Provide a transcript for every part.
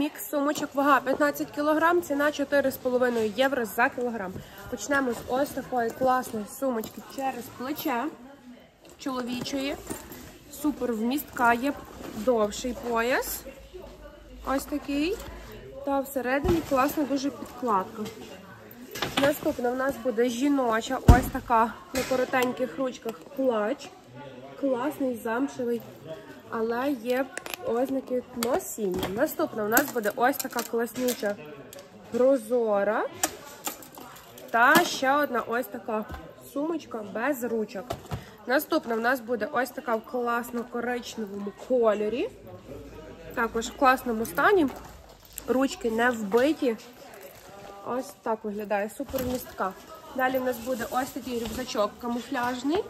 Мікс сумочок вага 15 кг, ціна 4,5 євро за кілограм. Почнемо з ось такої класної сумочки через плече чоловічої. Супер вмістка, є довший пояс. Ось такий. Та всередині класна дуже підкладка. Наступна в нас буде жіноча, ось така на коротеньких ручках плач. Класний замшевий, але є ознаки носіння. Наступна у нас буде ось така класнюча прозора. Та ще одна ось така сумочка без ручок. Наступна в нас буде ось така в класно-коричневому кольорі. Також в класному стані. Ручки не вбиті. Ось так виглядає супер містка. Далі в нас буде ось такий рюкзачок камуфляжний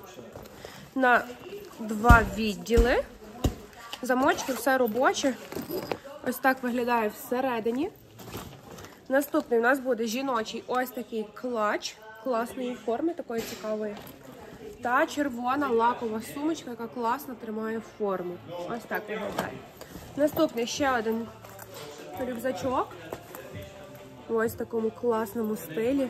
на два відділи. Замочки, все робоче. Ось так виглядає всередині. Наступний у нас буде жіночий ось такий клач класної форми, такої цікавої. Та червона лакова сумочка, яка класно тримає форму. Ось так виглядає. Наступний ще один рюкзачок. Ось в такому класному стилі.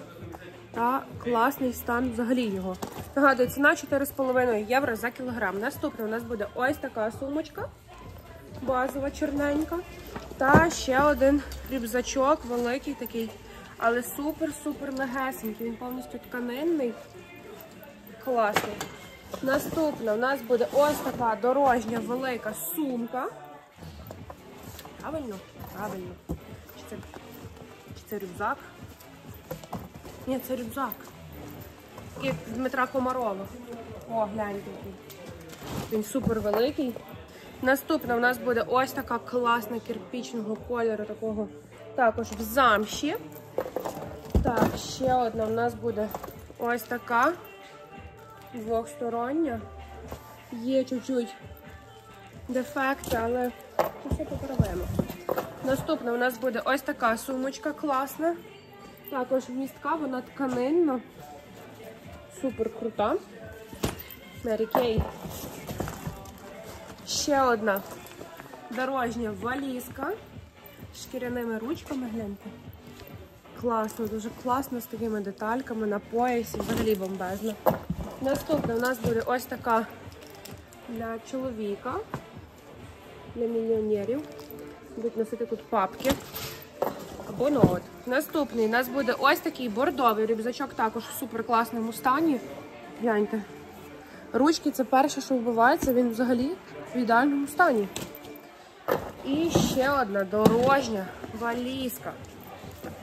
Та класний стан взагалі його. Нагадую, ціна 4,5 євро за кілограм. Наступна у нас буде ось така сумочка. Базова чорненька. Та ще один рюкзачок, великий такий, але супер-супер легесенький. Він повністю тканинний. Класний. Наступна у нас буде ось така дорожня велика сумка. Правильно? Правильно. Чи це, чи це рюкзак? Ні, це рюкзак. З Дмитра Комарова. О, гляньте який. Він супер великий. Наступна у нас буде ось така класна кирпічного кольору, такого також в замші. Так, ще одна у нас буде ось така двохстороння. Є чуть-чуть дефекти, але все поправимо. Наступна у нас буде ось така сумочка класна. Також вмістка, вона тканинна. Супер крута. Mary Kay. Ще одна дорожня валізка з шкіряними ручками, гляньте. Класно, дуже класно з такими детальками на поясі, взагалі бомбезно. Наступна у нас буде ось така для чоловіка, для мільйонерів. Будуть носити тут папки. Або ноут. Наступний у нас буде ось такий бордовий рюкзачок, також в супер класному стані. Гляньте. Ручки це перше, що вбивається, він взагалі в ідеальному стані. І ще одна дорожня валізка.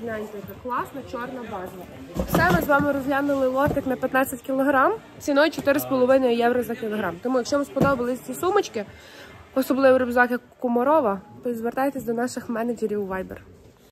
Гляньте, яка класна чорна базова. Все, ми з вами розглянули лотик на 15 кг ціною 4,5 євро за кілограм. Тому, якщо вам сподобались ці сумочки, особливо рюкзак як Комарова, то звертайтесь до наших менеджерів у Viber.